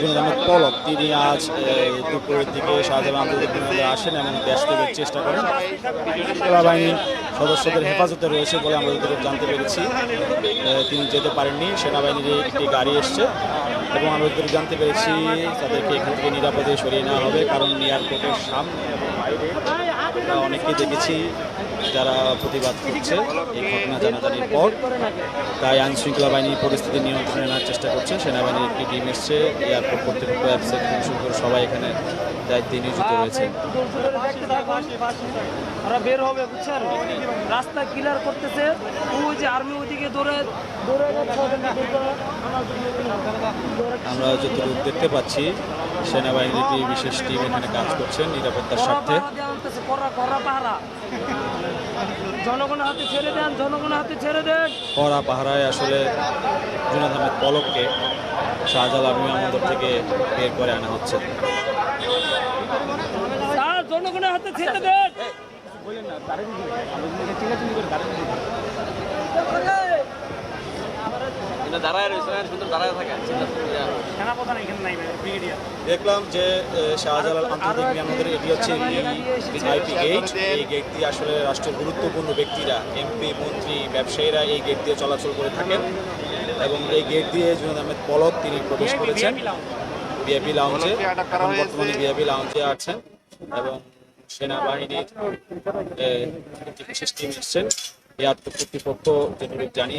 জুনাদ পলক তিনি আজ দুপুরের দিকে শাহজালাল আন্তর্জাতিক আসেন এবং দেশ থেকে চেষ্টা করেন। সেনাবাহিনীর সদস্যদের হেফাজতে রয়েছে বলে আমরা যতটুকু জানতে পেরেছি। তিনি যেতে পারেননি, সেনাবাহিনীর একটি গাড়ি এসছে এবং আমরা যতটুকু জানতে পেরেছি, তাদেরকে এখান থেকে নিরাপদে সরিয়ে নেওয়া হবে, কারণ এয়ারপোর্টের সামনে এবং বাইরে আমরা অনেককেই দেখেছি। যারা প্রতিবাদ করছে এই ঘটনা জানাজানির পর তাই আইন শৃঙ্খলা বাহিনী পরিস্থিতি নিয়ন্ত্রণে আনার চেষ্টা করছে। সেনাবাহিনীর একটি টিম এসছে এয়ারপোর্ট কর্তৃপক্ষ অ্যাপসেট থেকে শুরু করে সবাই এখানে দায়িত্বে নিয়োজিত রয়েছে। ওরা বের হবে বুঝছেন? রাস্তা ক্লিয়ার করতেছে ওই যে আর্মি ওইদিকে দৌড়ে দৌড়ে আমরা যতটুকু দেখতে পাচ্ছি সেনাবাহিনীর একটি বিশেষ টিম এখানে কাজ করছেন নিরাপত্তার স্বার্থে। জনগণের হাতে ছেড়ে দেন জনগণের হাতে ছেড়ে দেন। কড়া পাহারায় আসলে জুনাদ আহমেদ পলককে শাহজালাল বিমানবন্দর থেকে বের করে আনা হচ্ছে। জনগণের হাতে ছেড়ে দেন সুন্দর দাঁড়ায় থাকে সেনাপ্রধান এখানে নাই ব্রিগেডিয়ার দেখলাম যে শাহজালাল আন্তর্জাতিক বিমানবন্দর এটি হচ্ছে আইপি গেট এই গেট দিয়ে আসলে রাষ্ট্রের গুরুত্বপূর্ণ ব্যক্তিরা এমপি মন্ত্রী ব্যবসায়ীরা এই গেট দিয়ে চলাচল করে থাকেন। এবং এই গেট দিয়ে জুনাদ আহমেদ পলক তিনি প্রবেশ করেছেন। বিএপি লাউঞ্জে বর্তমানে বিএপি লাউঞ্জে আছেন। এবং সেনাবাহিনীর একটি বিশেষ টিম এসছেন। এয়ারপোর্ট কর্তৃপক্ষ যেটুকু জানি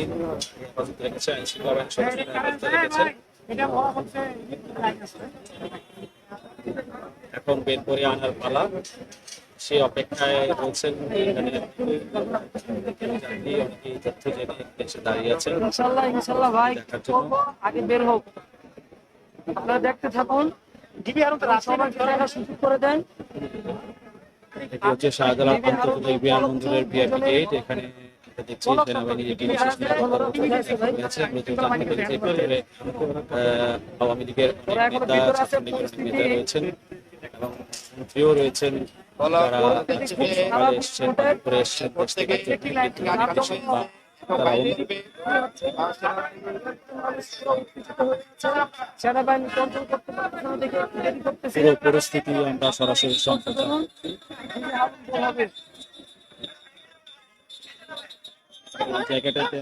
হেফাজতে রেখেছে আইন শৃঙ্খলা বাহিনীর সদস্যরা হেফাজতে রেখেছেন। এখন বের করে আনার পালা সে অপেক্ষায় রয়েছেন এখানে জানি অনেকেই তথ্য জেনে এসে দাঁড়িয়ে আছেন। ইনশাল্লাহ ইনশাল্লাহ ভাই জন্য। আগে বের হোক। আপনারা দেখতে থাকুন। সবাই সুযোগ করে দেন। এটি হচ্ছে শাহজালাল আন্তর্জাতিক বিমানবন্দরের ভিআইপি গেট এখানে দেখছি সেনাবাহিনীর একটি বিশেষ নিরাপত্তা রয়েছে মূলত জানতে পেরেছি ভিতরে আহ, আওয়ামী লীগের অনেক নেতা ছাত্রলীগের নেতা রয়েছেন এবং মন্ত্রীও রয়েছেন যারা আজকে এসছেন করে এসছেন দেশ থেকে পুরো পরিস্থিতি আমরা সরাসরি সম্প্রচার হবে এই জায়গাটাতে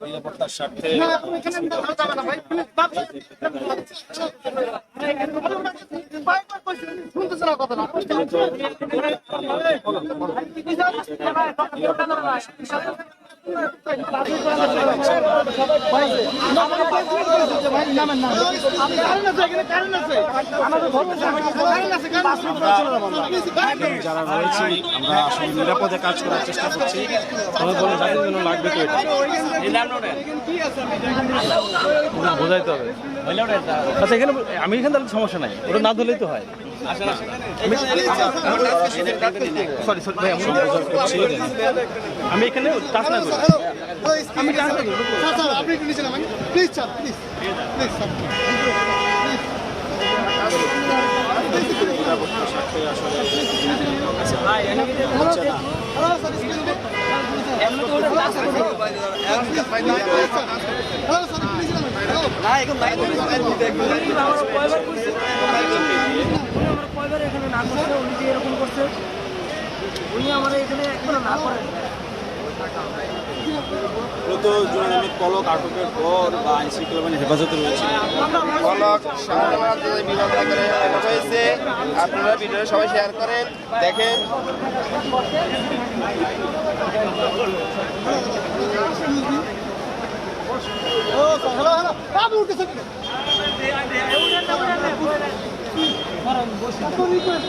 নিরাপত্তার স্বার্থে যারা রয়েছি আমরা আসলে নিরাপদে কাজ করার চেষ্টা করছি তবে বলে যাদের জন্য লাগবে তো এটা বোঝাইতে হবে আচ্ছা এখানে আমি এখানে তাহলে সমস্যা নাই ওটা না ধরলেই তো হয় আমি এখানে টাচ না করি আমি না please sir please please sir নিরাপত্তার স্বার্থে স্যার প্লিজ আমার কয়বার এখানে করছে, উনি আমার এখানে একবার না করেন। মূলত জুনাদ আহমেদ পলক আটকের পর বা আইন শৃঙ্খলা বাহিনীর হেফাজতে রয়েছে পলক শাহজালাল বিমানবন্দরে আটক হয়েছে আপনারা ভিডিও সবাই শেয়ার করেন দেখেন রিকোয়েস্ট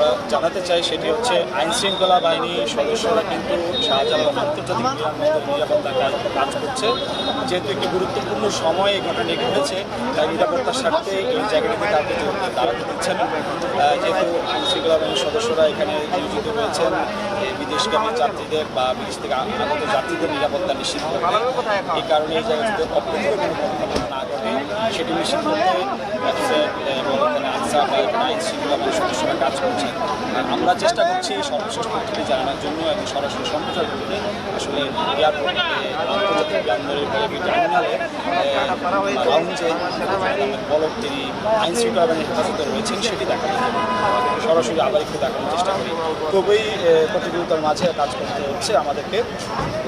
আমরা জানাতে চাই সেটি হচ্ছে আইন শৃঙ্খলা বাহিনীর সদস্যরা কিন্তু শাহজালাল আন্তর্জাতিক বিমানবন্দর নিরাপত্তা কাজ করছে। যেহেতু একটি গুরুত্বপূর্ণ সময় এই ঘটনাটি ঘটেছে, তাই নিরাপত্তার স্বার্থে এই জায়গাটিতে কাউকে দাঁড়াতে দিচ্ছেন না। যেহেতু আইন শৃঙ্খলা বাহিনীর সদস্যরা এখানে নিয়োজিত রয়েছেন বিদেশগামী যাত্রীদের বা বিদেশ থেকে আগত যাত্রীদের নিরাপত্তা নিশ্চিত করতে। এই কারণে এই জায়গাটিতে ঘটনা ঘটে সেটি কাজ করছেন আর আমরা চেষ্টা করছি সর্বশেষ তথ্যটি জানানোর জন্য এবং সরাসরি সম্প্রচার করতে। আসলে আন্তর্জাতিক বিমানবন্দরের টার্মিনালে বলক তিনি আইন শৃঙ্খলা হেফাজতে রয়েছেন সেটি জন্য সরাসরি আবার একটু দেখানোর চেষ্টা করি। খুবই আহ, প্রতিকূলতার মাঝে কাজ করতে হচ্ছে আমাদেরকে।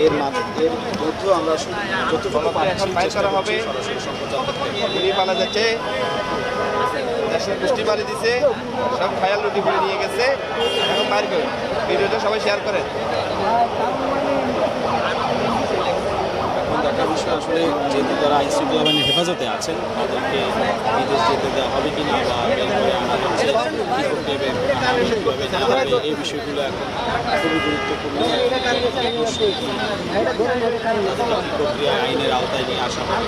এর মাঝে এর মধ্যেও আমরা যতটুকু করছি সরাসরি সম্প্রচার গুলি পালা যাচ্ছে। দেশের গোষ্ঠী মারি দিছে, সব খায়াল রুটি করে নিয়ে গেছে। এখন বাইর করে, ভিডিওটা সবাই শেয়ার করেন। দেখার বিষয় আসলে যেহেতু তারা আইন শৃঙ্খলা বাহিনীর হেফাজতে আছেন, তাদেরকে বিদেশ যেতে দেওয়া হবে বা কী না। হবে এই বিষয়গুলো এখন খুবই গুরুত্বপূর্ণ। প্রক্রিয়া আইনের আওতায় নিয়ে আসা হবে।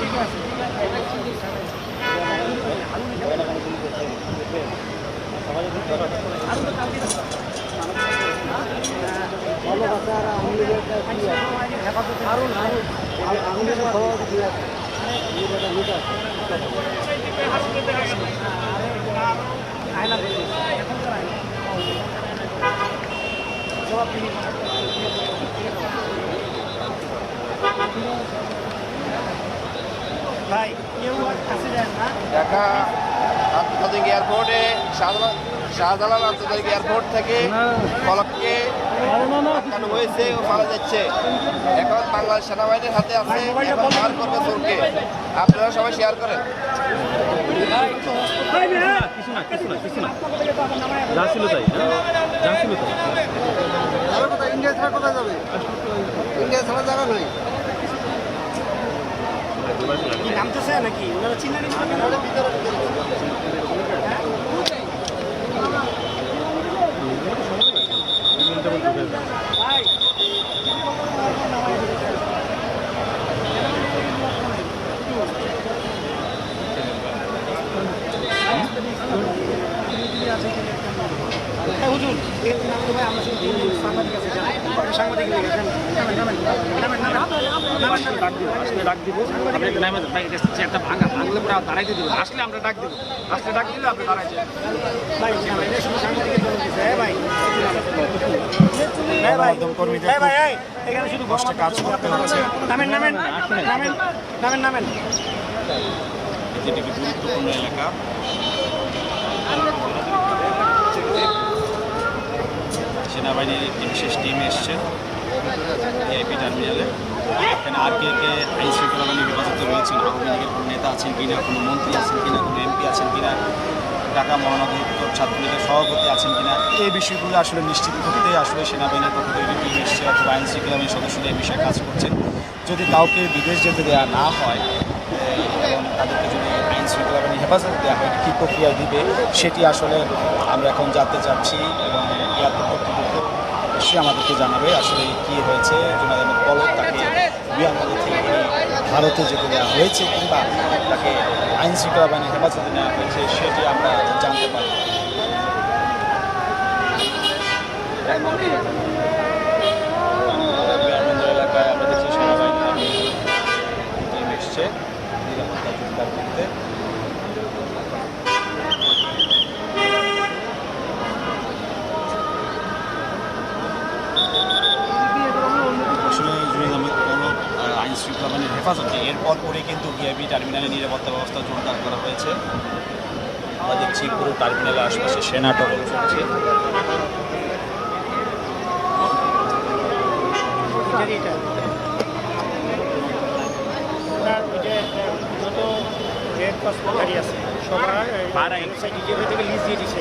ঢাকা আন্তর্জাতিক এয়ারপোর্টে শাহজালাল শাহজালাল আন্তর্জাতিক এয়ারপোর্ট থেকে পলককে আটকানো হয়েছে ও মারা যাচ্ছে। এখন বাংলাদেশ সেনাবাহিনীর হাতে আছে এখন বার করবে তোরকে আপনারা সবাই শেয়ার করেন। কিছু না কিছু না কিছু না। যা ছিল তাই? যা ছিল তাই। ইন্ডিয়া ছাড়া কোথায় যাবে? ইন্ডিয়া ছাড়া জায়গা নাই। ডাক দিব আপনি একটু ভাই, এটা চেয়ারটা ভাঙা ভাঙলে পরে দাঁড়াইতে দিব আসলে আমরা ডাক দিব আসলে ডাক দিলে আপনি কর্মীদের খুব কষ্টে কাজ করতে হচ্ছে যেটি একটি গুরুত্বপূর্ণ এলাকা। সেনাবাহিনীর একটি বিশেষ টিম এসছে ভিআইপি টার্মিনালে এখানে আর কে কে আইন শৃঙ্খলা বাহিনীর হেফাজতে রয়েছেন, আওয়ামী লীগের কোনো নেতা আছেন কিনা, কোনো মন্ত্রী আছেন কিনা, কোনো এমপি আছেন কিনা, ঢাকা মহানগর উত্তর ছাত্রলীগের সভাপতি আছেন কিনা, এই বিষয়গুলো আসলে নিশ্চিত করতে আসলে সেনাবাহিনীর পক্ষ থেকে টিম এসছে অথবা আইন শৃঙ্খলা বাহিনীর সদস্যরা এই বিষয়ে কাজ করছেন। যদি কাউকে বিদেশ যেতে দেওয়া না হয় এবং তাদেরকে যদি আইন শৃঙ্খলা বাহিনী হেফাজত দেওয়া হয়, কী প্রক্রিয়া দিবে, সেটি আসলে আমরা এখন জানতে চাচ্ছি, এবং অবশ্যই আমাদেরকে জানাবে আসলে কী হয়েছে জোনাদ আহমেদ পলক তাকে বিমানবন্দর থেকে ভারতে যেতে দেওয়া হয়েছে কিংবা তাকে আইন শৃঙ্খলা বাহিনীর হেফাজতে নেওয়া হয়েছে সেটি আমরা জানতে পারি বিমানবন্দর এলাকায় আমরা দেখছি সেনাবাহিনী এসছে নিরাপত্তা জোরদার করতে। হেফাজতে। এরপর পরে কিন্তু ভিআইপি টার্মিনালে নিরাপত্তা ব্যবস্থা জোরদার করা হয়েছে। আমরা দেখছি পুরো টার্মিনালের আশপাশে সেনা টহল চলছে। যত রেড পাসপোর্ট গাড়ি আছে সবার সাইড যেভাবে থেকে লিজ দিয়ে দিছে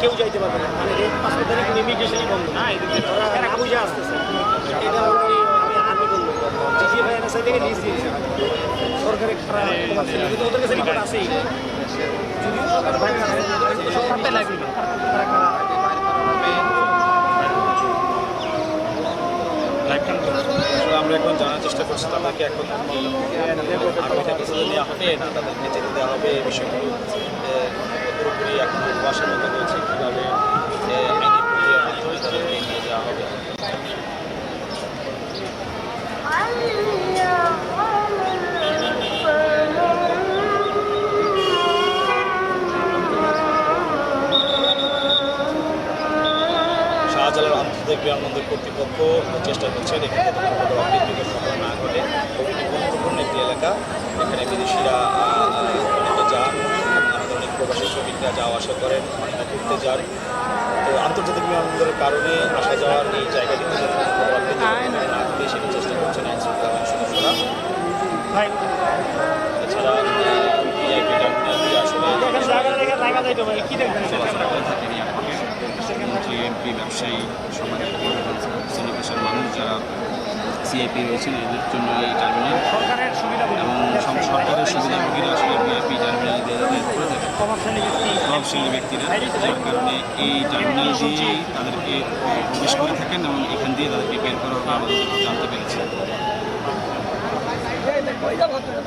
কেউ যাইতে পারবে না। মানে রেড পাসপোর্ট ইমিগ্রেশনই বন্ধ। না এদিকে আসতেছে। এটা এনএসআই থেকে লিজ দিয়েছে সরকারের খারাপ তোমার ছেলে কিন্তু ওদের কাছে রিপোর্ট আছেই যদিও সরকার বাইরে আছে, সব পাত্তাই লাগবে আমরা এখন জানার চেষ্টা করছি তাদেরকে এখন নেওয়া হবে না তাদেরকে যেতে দেওয়া হবে এই বিষয়গুলো পুরোপুরি এখন কুয়াশার মতো রয়েছে। শ্রেণির ব্যক্তিরা যার কারণে এই টার্মিনাল দিয়েই তাদেরকে প্রবেশ করে থাকেন এবং এখান দিয়ে তাদেরকে বের করা হবে আমাদের জানতে পেরেছি।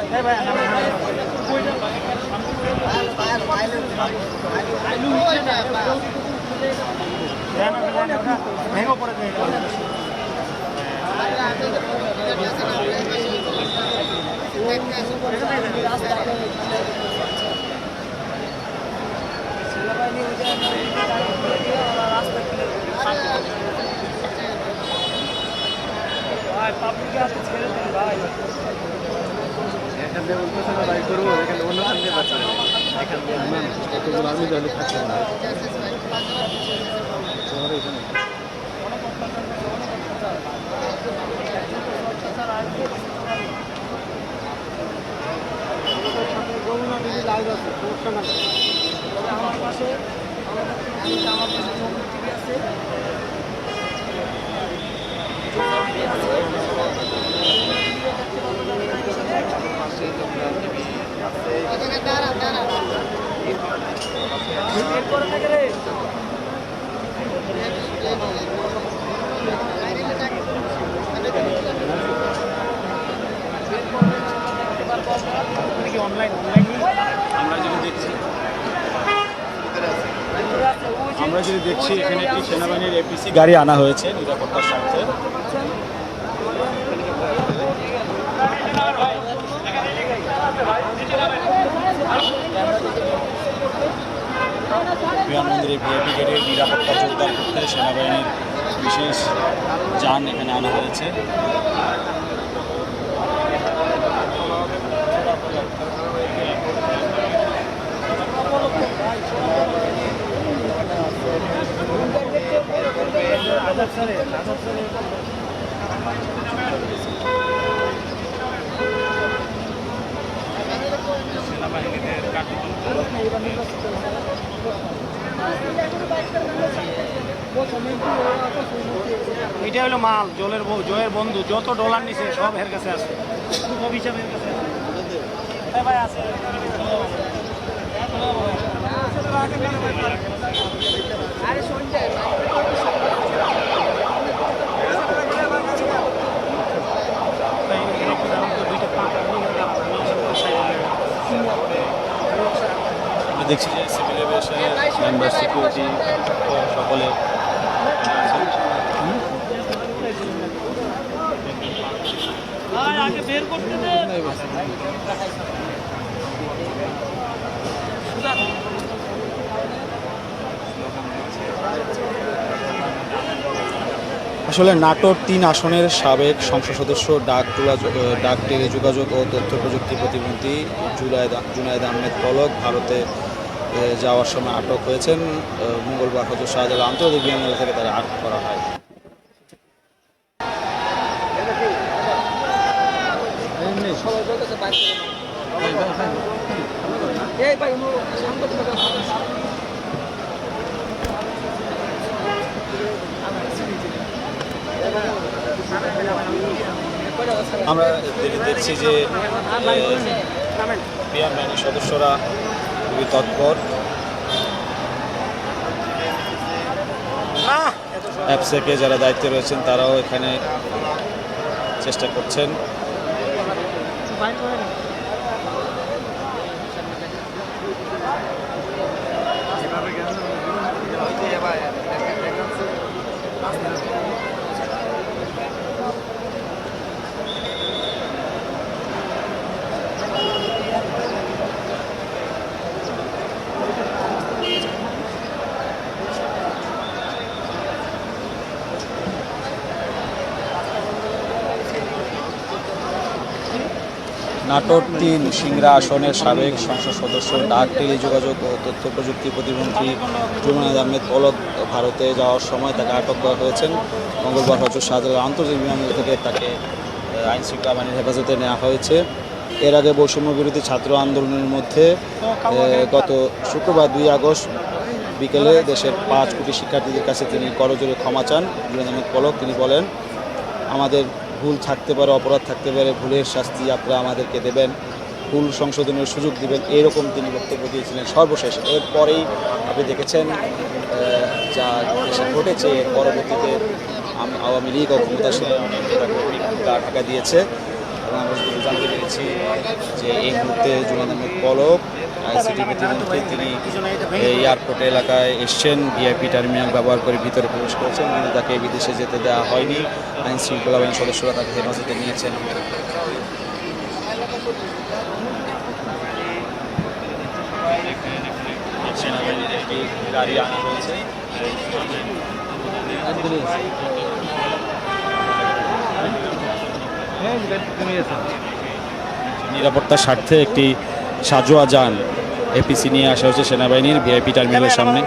এই ভাই নাম ভেঙে পড়ে যায় সেনাবাহিনী ওই যে রাস্তা ক্লিয়ার ভাই পাবলিকে হাতে ছেড়ে দিন ভাই তবে আমার পাশে আমার আমার পাশে চৌকি টিভি আছে চৌকি আছে এরপরে থেকে রে কি অনলাইন অনলাইন আমরা যদি আমরা যদি দেখছি এখানে একটি সেনাবাহিনীর এপিসি গাড়ি আনা হয়েছে নিরাপত্তার স্বার্থে। বিমানবন্দরের ভিআইপি গেটের নিরাপত্তা জোরদার করতে সেনাবাহিনীর বিশেষ যান এখানে আনা হয়েছে। এটা হলো মাল, জলের বউ জয়ের বন্ধু, যত ডলার নিছে সব এর কাছে এর কাছে আছে। ভাই আছে ভাই, এখানে একটু দাঁড়ান তো, দুইটা পাকা নিয়ে গেলাম। আমরা দেখছি। যে সিভিল এভিয়েশনের মেম্বার সিকিউরিটি সকলে। আগে বের করতে দে আসলে নাটোর তিন আসনের সাবেক সংসদ সদস্য ডাক ডাক টেলি যোগাযোগ ও তথ্য প্রযুক্তি প্রতিমন্ত্রী জুলাইদ জুনায়দ আহমেদ পলক ভারতে যাওয়ার সময় আটক হয়েছেন। মঙ্গলবার হজরত শাহজালাল আন্তর্জাতিক বিমানবন্দর থেকে তারা আটক করা হয়। আমরা দেখছি যে বাহিনীর সদস্যরা খুবই তৎপর। অ্যাপসেকে যারা দায়িত্বে রয়েছেন তারাও এখানে চেষ্টা করছেন। নাটোর তিন সিংরা আসনের সাবেক সংসদ সদস্য, ডাক, টেলিযোগাযোগ ও তথ্য প্রযুক্তি প্রতিমন্ত্রী জুমানাদ আহমেদ পলক ভারতে যাওয়ার সময় তাকে আটক করা হয়েছেন। মঙ্গলবার হজরত শাহজালাল আন্তর্জাতিক বিমানবন্দর থেকে তাকে আইন শৃঙ্খলা বাহিনীর হেফাজতে নেওয়া হয়েছে। এর আগে বৈষম্য বিরোধী ছাত্র আন্দোলনের মধ্যে গত শুক্রবার দুই আগস্ট বিকেলে দেশের পাঁচ কোটি শিক্ষার্থীদের কাছে তিনি করজোরে ক্ষমা চান। জুনাদ আহমেদ পলক তিনি বলেন, আমাদের ভুল থাকতে পারে, অপরাধ থাকতে পারে, ভুলের শাস্তি আপনারা আমাদেরকে দেবেন, ভুল সংশোধনের সুযোগ দিবেন, এরকম তিনি বক্তব্য দিয়েছিলেন সর্বশেষ। এরপরেই আপনি দেখেছেন যা ঘটেছে, এর পরবর্তীতে আওয়ামী লীগ ও ক্ষমতাসীন গা ঢাকা দিয়েছে। এবং আমরা জানতে পেরেছি যে এই মুহূর্তে আহমেদ পলক আইসিটি প্রতিমন্ত্রী তিনি এই এয়ারপোর্ট এলাকায় এসছেন ভিআইপি টার্মিনাল ব্যবহার করে ভিতরে প্রবেশ করেছেন কিন্তু তাকে বিদেশে যেতে দেওয়া হয়নি। আইন শৃঙ্খলা বাহিনীর সদস্যরা তাকে হেফাজতে নিয়েছেন। সেনাবাহিনীর একটি গাড়ি আনা হয়েছে নিরাপত্তার স্বার্থে একটি সাজোয়া যান। এপিসি নিয়ে আসা হচ্ছে সেনাবাহিনীর ভিআইপি টার্মিনালের সামনে।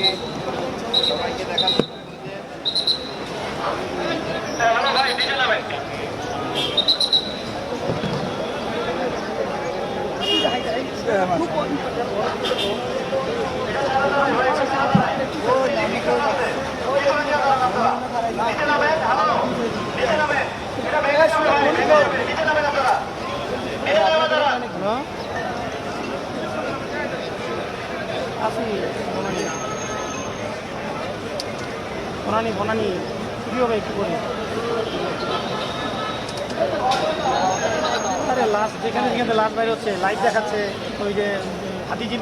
মেনে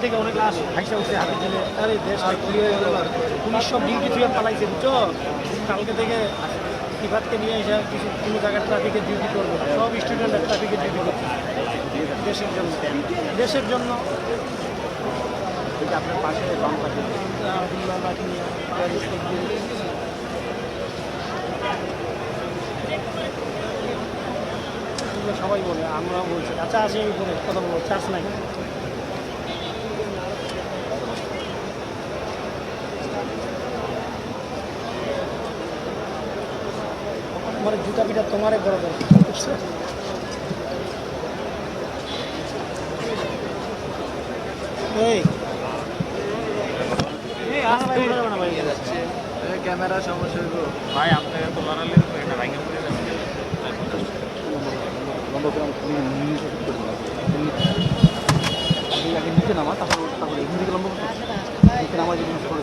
থেকে অনেক লাশ ভাইসা উঠছে হাতিঝিলে আরে দেশ ক্লিয়ার হয়ে গেল। পুলিশ সব ডিউটি থুয়ে পালাইছে, বুঝছ? কালকে থেকে কিভাতকে নিয়ে এসে কিছু কোনো জায়গায় ট্রাফিকের ডিউটি করবে সব স্টুডেন্টরা ট্রাফিকের ডিউটি করছে। দেশের জন্য। দেশের জন্য। আপনার পাশে বাম সবাই বলে, আমরাও বলছি। আচ্ছা আসি, আমি পরে কথা বলব। চার্জ নাই। পিটা তোমারে বড় দরকার? এই। ক্যামেরা সমস্যা ভাই আপনাকে তো লড়ালে এটা ভাঙে পড়ে যাবে আগে নিচে নামা তারপর তারপরে এখান থেকে লম্বা করতে নিচে নামা যদি করে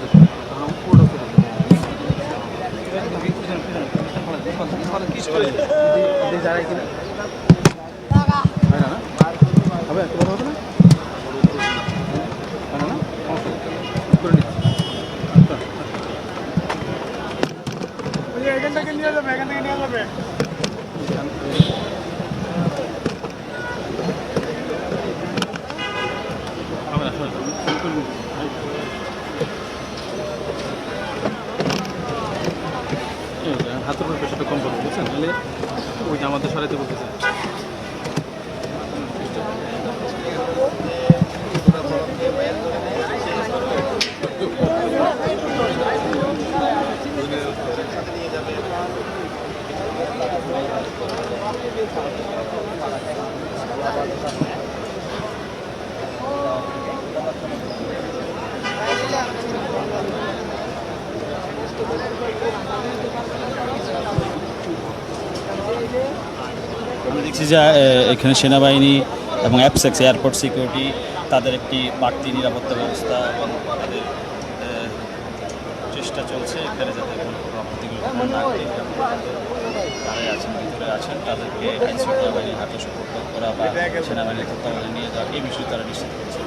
যারা কিনা হবে তোমার হবে না হয় না না সমস্যা নেই। করে নিচ্ছি এখান থেকে নিয়ে যাবে এখান থেকে নিয়ে যাবে হবে না শোনো হাতের উপর প্রেশারটা কম নাহলে ওই যে আমাদের সরাইতে বলতেছে আমরা দেখছি যে এখানে সেনাবাহিনী এবং অ্যাপসেক্স, এয়ারপোর্ট সিকিউরিটি, তাদের একটি বাড়তি নিরাপত্তা ব্যবস্থা এবং তাদের চেষ্টা চলছে এখানে যাতে আছেন তাদেরকে করা নিয়ে এই বিষয়ে তারা নিশ্চিত করছে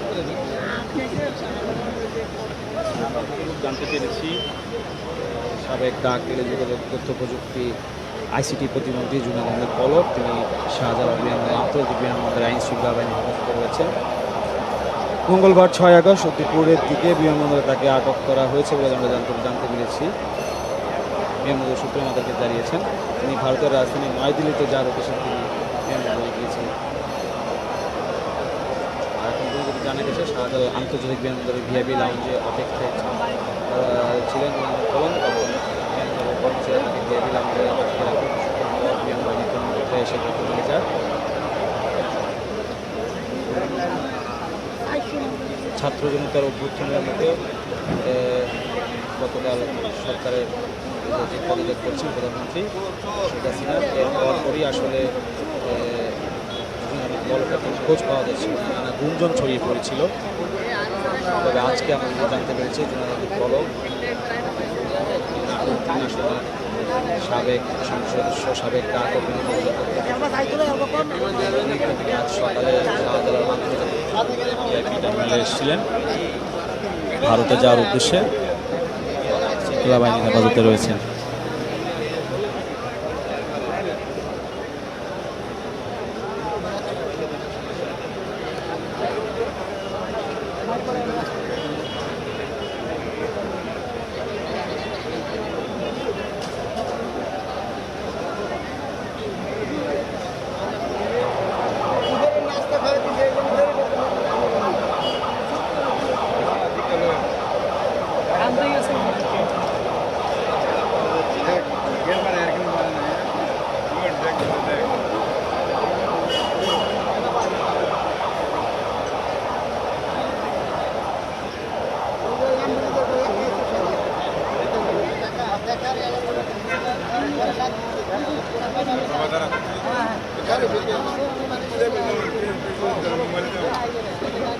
সাবেক ডাক তথ্য প্রযুক্তি আইসিটি প্রতিমন্ত্রী জুনাদ আহমেদ পলক, তিনি শাহজালাল বিমানবন্দর আন্তর্জাতিক বিমানবন্দরে আইন শৃঙ্খলা বাহিনী হেফাজতে রয়েছেন মঙ্গলবার ছয় আগস্ট দুপুরের দিকে বিমানবন্দরে তাকে আটক করা হয়েছে বলে আমরা জানতে জানতে পেরেছি। বিমানবন্দর সূত্রে আমাদেরকে জানিয়েছেন, তিনি ভারতের রাজধানী নয়াদিল্লিতে যাওয়ার উদ্দেশ্যে তিনি বিমানবন্দরে গিয়েছিলেন আর এখন পর্যন্ত জানা গেছে, শাহজালাল আন্তর্জাতিক বিমানবন্দরের ভিআইপি লাউঞ্জে অপেক্ষায় ছিলেন কলম তখন কর্মচারীরা তাকে ভিআইপি লাউঞ্জে বিমানবাহিনী কর্মকর্তা এসে তাকে নিয়ে যায় ছাত্র জনতার অভ্যুত্থানের মধ্যে গতকাল সরকারের যে পদত্যাগ করছেন প্রধানমন্ত্রী শেখ হাসিনা এর পরপরই আসলে আহ, খোঁজ পাওয়া যাচ্ছে নানা গুঞ্জন ছড়িয়ে পড়েছিল। তবে আজকে আমরা জানতে পেরেছি জুনায়দ পলক তিনি আসলে সাবেক সংসদ সদস্য সাবেক ডাক সকালে এসেছিলেন। ভারতে যাওয়ার উদ্দেশ্যে। শৃঙ্খলা বাহিনীর হেফাজতে রয়েছেন।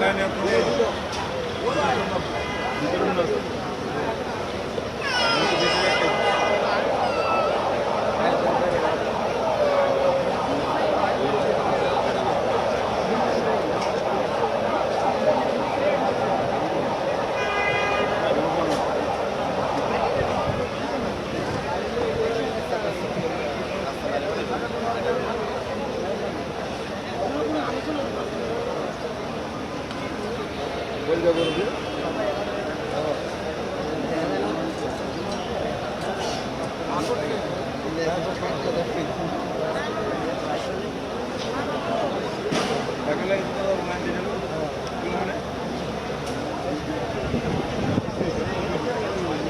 Mediterránea, todo.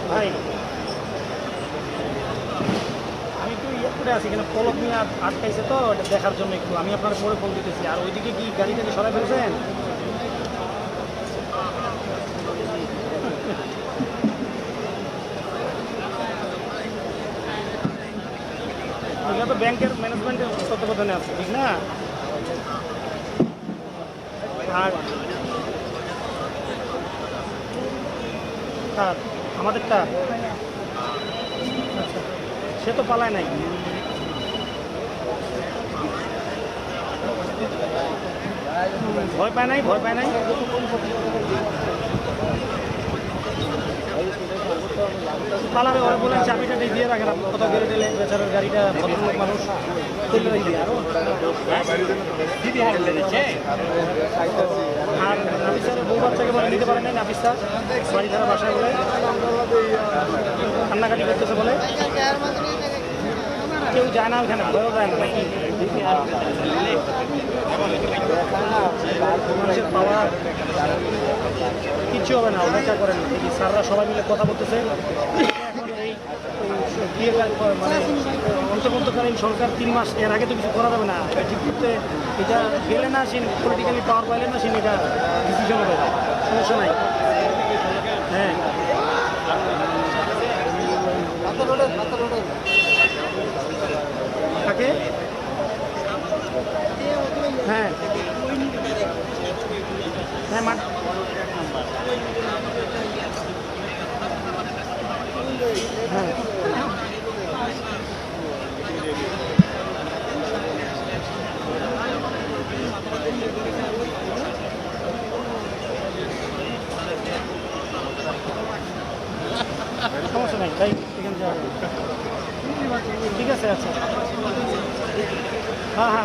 ভাই, আমি একটু ইয়ে করে আছি, এখানে পলক নিয়ে আট- আটকাইছে তো দেখার জন্য একটু। আমি আপনার পরে ফোন দিতেছি। আর ওইদিকে কি গাড়ি থেকে সরাই ফেলছেন? ব্যাংকের ম্যানেজমেন্টের তত্ত্বাবধানে আছে, ঠিক না? আর স্যার আমাদেরটা আচ্ছা, সে তো পালায় নাই। ভয় পায় নাই, ভয় পায় নাই? পালারে ওরা বলেন চাবিটা দিয়ে রাখেন, আপনি দিলে বেচারার গাড়িটা আর। নাফিস স্যারের বউ বাচ্চাকে বলে, নিতে পারে নাই নাফিস স্যার বাড়ি ধারা বাসায় বলে। কান্নাকাটি করতেছে বলে। কেউ যায় না ওখানে ভয়ও যায় না মানুষের পাওয়া কিচ্ছু হবে না, অপেক্ষা করেন দেখি স্যাররা সবাই মিলে কথা বলতেছে। এখন এই এই মানে সরকার তিন মাস, এর আগে তো কিছু করা যাবে না। এটা ঠিক করতে এটা গেলে না সে পলিটিক্যালি পাওয়ার পাইলে না সে এটা ডিসিশন হবে সমস্যা নাই। হ্যাঁ। থাকে হ্যাঁ। হ্যাঁ মাঠ হ্যাঁ সমস্যা নাই তাই ঠিক আছে আচ্ছা হ্যাঁ হ্যাঁ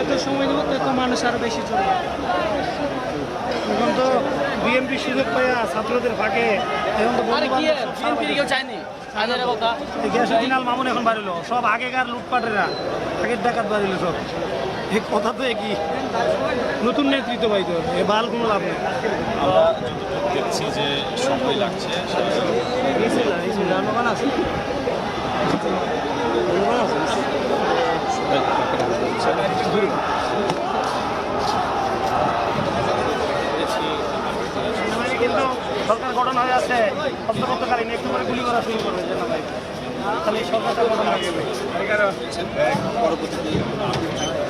যত সময় দেবো তত মানুষ আরও বেশি চলবে এখন তো বিএমপি সুযোগ পাইয়া ছাত্রদের ফাঁকে এখন তো কেউ চায়নি? গ্যাসুদ্দিনাল মামুন এখন বাড়িলো সব আগেকার লুটপাটেরা আগের ডাকাত বাড়িলো সব। এই কথা তো একই। নতুন নেতৃত্ব পাইতো এ বাল কোনো লাভ নেই। আমরা যতটুকু দেখছি যে সময় লাগছে কিন্তু সরকার গঠন হয়ে আছে অন্তর্বর্তীকালীন একটু করে গুলি করা শুরু করবে যেন ভাই তাহলে সরকারটা গঠন হয়ে যাবে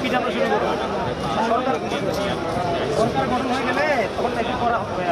পিটানো শুরু করবে সরকার গঠন হয়ে গেলে তখন একটু করা হবে